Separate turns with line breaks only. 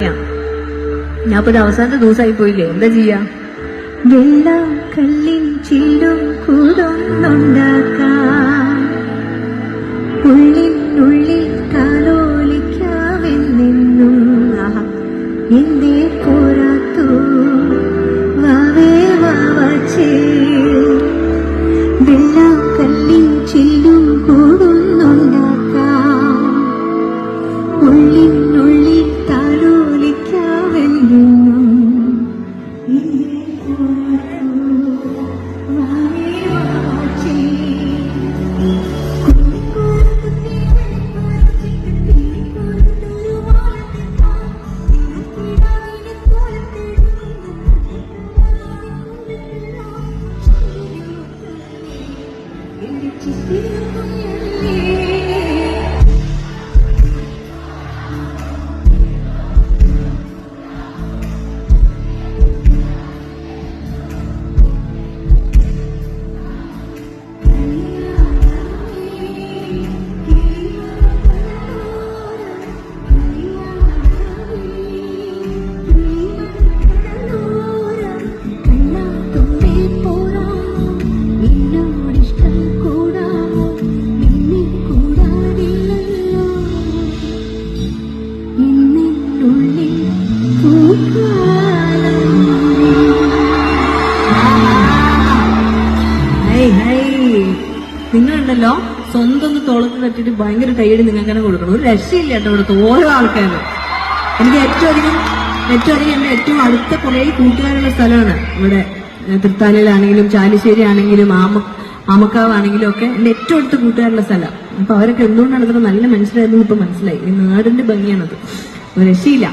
ഞാൻ ഇപ്പൊ അവസാനത്തെ ദിവസമായി പോയില്ലേ? എന്താ ചെയ്യാ? വെള്ളം കല്ലിൻ ചില്ലും കൂടൊന്നുണ്ടാക്കാം.
Ele te നിങ്ങളുണ്ടല്ലോ? സ്വന്തം ഒന്ന് തോളത്ത് തട്ടിട്ട് ഭയങ്കര കൈയ്യടി നിങ്ങൾക്ക് തന്നെ കൊടുക്കണം. ഒരു രക്ഷയില്ല കേട്ടോ ഇവിടുത്തെ ഓരോ ആൾക്കാരും. എനിക്ക് ഏറ്റവും അധികം ഏറ്റവും അധികം എന്റെ ഏറ്റവും അടുത്ത കുറേ കൂട്ടുകാരുള്ള സ്ഥലമാണ്. ഇവിടെ തൃത്താലയിലാണെങ്കിലും ചാലിശ്ശേരി ആണെങ്കിലും ആമ ആമക്കാവ് ആണെങ്കിലും ഒക്കെ എന്റെ ഏറ്റവും അടുത്ത കൂട്ടുകാരുള്ള സ്ഥലം. അപ്പൊ അവരൊക്കെ എന്തുകൊണ്ടാണ് നല്ല മനസ്സിലായിരുന്നു ഇപ്പൊ മനസ്സിലായി. ഈ നാടിന്റെ ഭംഗിയാണത്. ഒരു രക്ഷയില്ല